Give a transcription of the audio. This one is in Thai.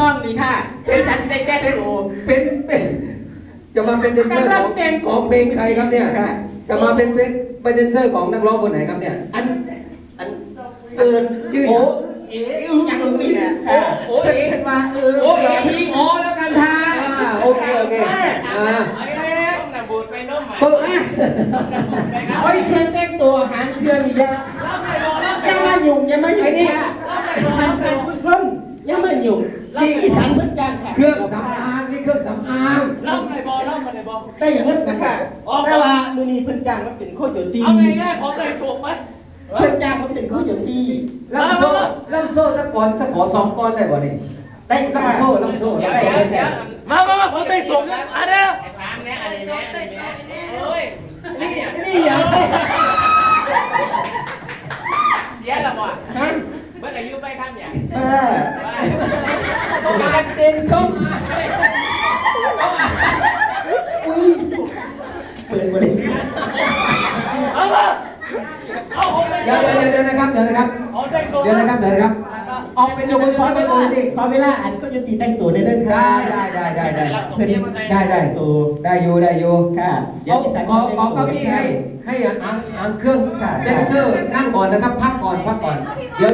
ต้องดีค่ะ เป็นสันติได้แก้ได้โอเป็นเป็นจะมาเป็นแดนเซอร์กำลัขงองแต่งของเพลงใครครับเนี่ยค่ะจะมาเป็นเป็นเป็นแดนเซอร์ของนักร้องคนไหนครับเนี่ย อันอันเอิญชื่อโอ้เอ๋ยังมึงนี่แหละค่ะโอ้เอ๋เห็นว่าเออโอ้เอ๋พีโอแล้วกันท่าอ่าโอเคโอเคอ่าต้องนำบูดไปน้มใหม่เปิดอะโอ้ยเครื่องแต่งตัวหางเครื่องนี่เยอะอยังมายุ่งอยังมายุ่งค่ะทำการฝึกฝนอยังมายุ่ง นี่อีสานเพิ่นจ้างค่ะเครื่องสำอางนี่เครื่องสำอางรับในบอลรับในบอลได้อย่างนั้นนะคะแต่ว่ามือนี้เพิ่นจ้างมาเป็นโคโยตีเอาง่ายๆของได้ถูกไหมเพิ่นจ้างมาเป็นโคโยตีล่ำโซ่ล่ำโซ่สักก่อนสักขอสองก้อนได้บ่นี่ได้ค่ะล่ำโซ่ล่ำโซ่เดี๋ยวล่ำโซ่เดี๋ยวเดี๋ยวมามามาผมไปส่งนะอันเนี้ยไอ้พามเนี่ยอะไรเนี่ยอะไรเนี่ยโอ้ยนี่นี่อย่างเสียละบ่ฮะเมื่ออายุไปข้ามอย่าง เออว่าการเต้นต้องอุ้ยเปิดบริษัทเอามาเอาของได้เดี๋ยวเดี๋ยวเดี๋ยวนะครับเดี๋ยวนะครับเดี๋ยวนะครับเดี๋ยวนะครับออกเป็นโยคนขขออเวเป็นลาอื่นดิขอเวลาอันโคโยตีแต่งตัวได้เด้อค่ะได้ได้ได้ได้ได้ได้ได้ตัวได้อยู่ได้อยู่ค่ะเอาเอาเอาเก้าอี้ให้ให้อ่างอ่างเครื่องแดนเซอร์นั่งก่อนนะครับ พักก่อนพักก่อนเดี๋ยว